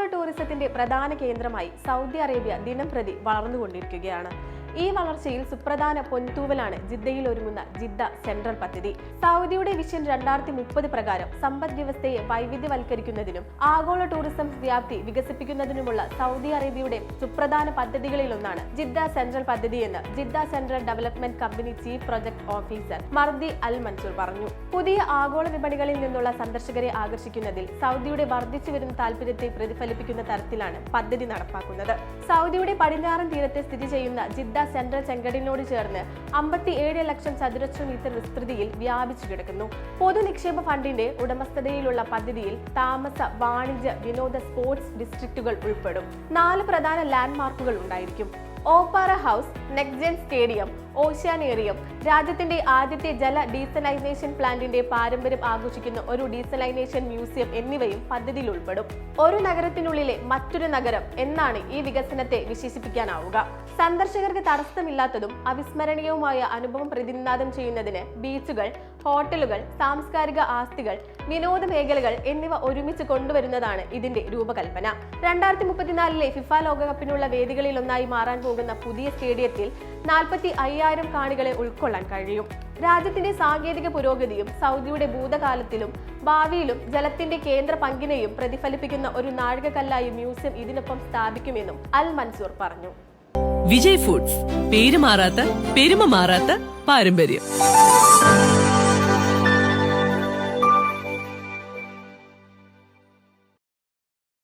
ആഗോള ടൂറിസത്തിന്റെ പ്രധാന കേന്ദ്രമായി സൗദി അറേബ്യ ദിനംപ്രതി വളർന്നുകൊണ്ടിരിക്കുകയാണ്. ഈ വളർച്ചയിൽ സുപ്രധാന പൊൻതൂവലാണ് ജിദ്ദയിൽ ഒരുങ്ങുന്ന ജിദ്ദ സെൻട്രൽ പദ്ധതി. സൗദിയുടെ വിഷൻ രണ്ടായിരത്തി മുപ്പത് പ്രകാരം സമ്പദ് വ്യവസ്ഥയെ വൈവിധ്യവൽക്കരിക്കുന്നതിനും ആഗോള ടൂറിസം വ്യാപ്തി വികസിപ്പിക്കുന്നതിനുമുള്ള സൗദി അറേബ്യയുടെ സുപ്രധാന പദ്ധതികളിലൊന്നാണ് ജിദ്ദ സെൻട്രൽ പദ്ധതി എന്ന് Jeddah central development company chief project officer Mardi Al Mansour പറഞ്ഞു. പുതിയ ആഗോള വിപണികളിൽ നിന്നുള്ള സന്ദർശകരെ ആകർഷിക്കുന്നതിൽ സൗദിയുടെ വർദ്ധിച്ചു വരുന്ന താൽപര്യത്തെ പ്രതിഫലിപ്പിക്കുന്ന തരത്തിലാണ് പദ്ധതി നടപ്പാക്കുന്നത്. സൗദിയുടെ പടിഞ്ഞാറൻ തീരത്തെ സ്ഥിതി ചെയ്യുന്ന ജിദ്ദ സെൻട്രൽ ചെങ്കടിനോട് ചേർന്ന് അമ്പത്തി ഏഴ് ലക്ഷം ചതുരശ്ര മീറ്റർ വിസ്തൃതിയിൽ വ്യാപിച്ചു കിടക്കുന്നു. പൊതു നിക്ഷേപ ഫണ്ടിന്റെ ഉടമസ്ഥതയിലുള്ള പദ്ധതിയിൽ താമസ വാണിജ്യ വിനോദ സ്പോർട്സ് ഡിസ്ട്രിക്റ്റുകൾ ഉൾപ്പെടും. നാല് പ്രധാന ലാൻഡ്മാർക്കുകൾ ഉണ്ടായിരിക്കും. ഓപ്പാറ ഹൗസ് നെക്ജൻ സ്റ്റേഡിയം ഓഷ്യാനേറിയം രാജ്യത്തിന്റെ ആദ്യത്തെ ജല ഡീസലൈനേഷൻ പ്ലാന്റിന്റെ പാരമ്പര്യം ആഘോഷിക്കുന്ന ഒരു ഡീസലൈനേഷൻ മ്യൂസിയം എന്നിവയും പദ്ധതിയിൽ ഉൾപ്പെടും. ഒരു നഗരത്തിനുള്ളിലെ മറ്റൊരു നഗരം എന്നാണ് ഈ വികസനത്തെ വിശേഷിപ്പിക്കാനാവുക. സന്ദർശകർക്ക് തടസ്സമില്ലാത്തതും അവിസ്മരണീയവുമായ അനുഭവം പ്രതിനിധാനം ചെയ്യുന്നതിന് ബീച്ചുകൾ ഹോട്ടലുകൾ സാംസ്കാരിക ആസ്തികൾ വിനോദ മേഖലകൾ എന്നിവ ഒരുമിച്ച് കൊണ്ടുവരുന്നതാണ് ഇതിന്റെ രൂപകൽപ്പന. രണ്ടായിരത്തി മുപ്പത്തിനാലിലെ ഫിഫ ലോകകപ്പിനുള്ള വേദികളിൽ ഒന്നായി മാറാൻ പോകുന്ന പുതിയ സ്റ്റേഡിയത്തിൽ നാൽപ്പത്തി അയ്യായിരം കാണികളെ ഉൾക്കൊള്ളാൻ കഴിയും. രാജ്യത്തിന്റെ സാങ്കേതിക പുരോഗതിയും സൗദിയുടെ ഭൂതകാലത്തിലും ഭാവിയിലും ജലത്തിന്റെ കേന്ദ്ര പങ്കിനെയും പ്രതിഫലിപ്പിക്കുന്ന ഒരു നാഴികക്കല്ലായി മ്യൂസിയം ഇതിനൊപ്പം സ്ഥാപിക്കുമെന്നും അൽ മൻസൂർ പറഞ്ഞു. വിജയ് ഫുഡ്സ് പേര് മാറാത്ത പെരുമ മാറാത്ത പാരമ്പര്യം.